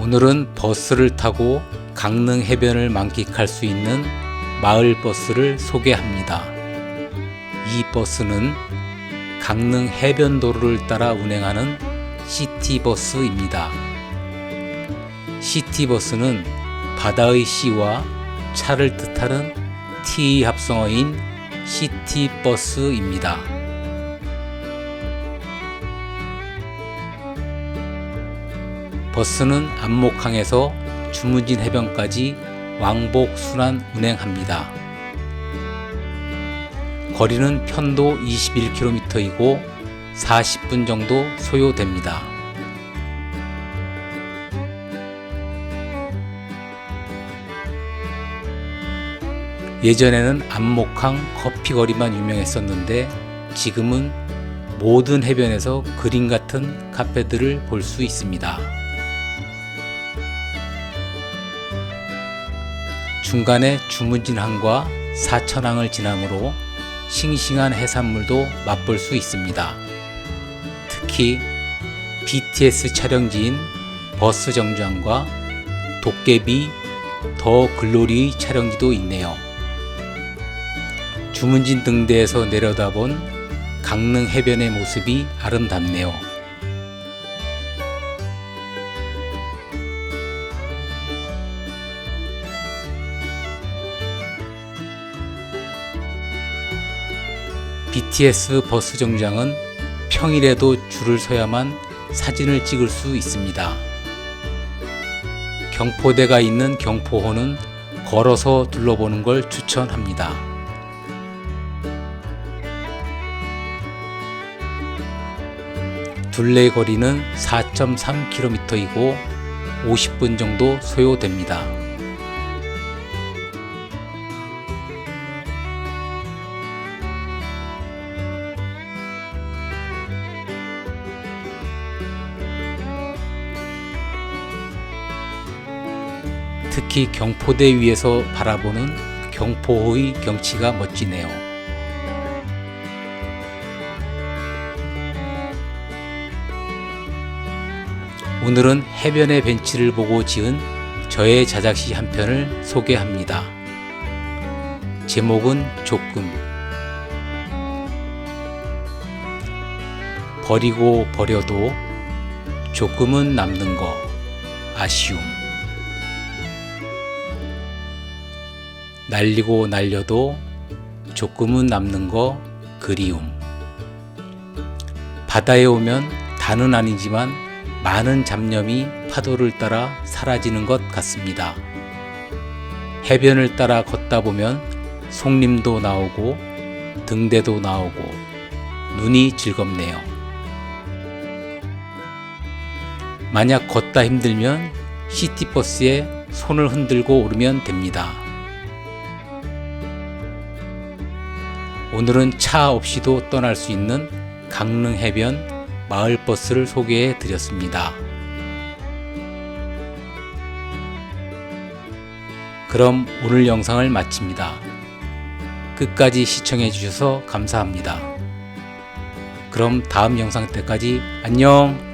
오늘은 버스를 타고 강릉 해변을 만끽할 수 있는 마을 버스를 소개합니다. 이 버스는 강릉 해변도로를 따라 운행하는 시티버스입니다. 시티버스는 바다의 시와 차를 뜻하는 T 합성어인 시티버스입니다. 버스는 안목항에서 주문진 해변까지 왕복 순환 운행합니다. 거리는 편도 21km이고 40분 정도 소요됩니다. 예전에는 안목항 커피거리만 유명했었는데 지금은 모든 해변에서 그림 같은 카페들을 볼 수 있습니다. 중간에 주문진항과 사천항을 지나므로 싱싱한 해산물도 맛볼 수 있습니다. 특히 BTS 촬영지인 버스 정류장과 도깨비 더 글로리의 촬영지도 있네요. 주문진 등대에서 내려다본 강릉 해변의 모습이 아름답네요. BTS 버스 정류장은 평일에도 줄을 서야만 사진을 찍을 수 있습니다. 경포대가 있는 경포호는 걸어서 둘러보는 걸 추천합니다. 둘레 거리는 4.3km이고 50분 정도 소요됩니다. 특히 경포대 위에서 바라보는 경포호의 경치가 멋지네요. 오늘은 해변의 벤치를 보고 지은 저의 자작시 한 편을 소개합니다. 제목은 조금. 버리고 버려도 조금은 남는 거 아쉬움. 날리고 날려도 조금은 남는 거 그리움. 바다에 오면 다는 아니지만 많은 잡념이 파도를 따라 사라지는 것 같습니다. 해변을 따라 걷다 보면 송림도 나오고 등대도 나오고 눈이 즐겁네요. 만약 걷다 힘들면 시티버스에 손을 흔들고 오르면 됩니다. 오늘은 차 없이도 떠날 수 있는 강릉 해변 마을버스를 소개해 드렸습니다. 그럼 오늘 영상을 마칩니다. 끝까지 시청해 주셔서 감사합니다. 그럼 다음 영상 때까지 안녕!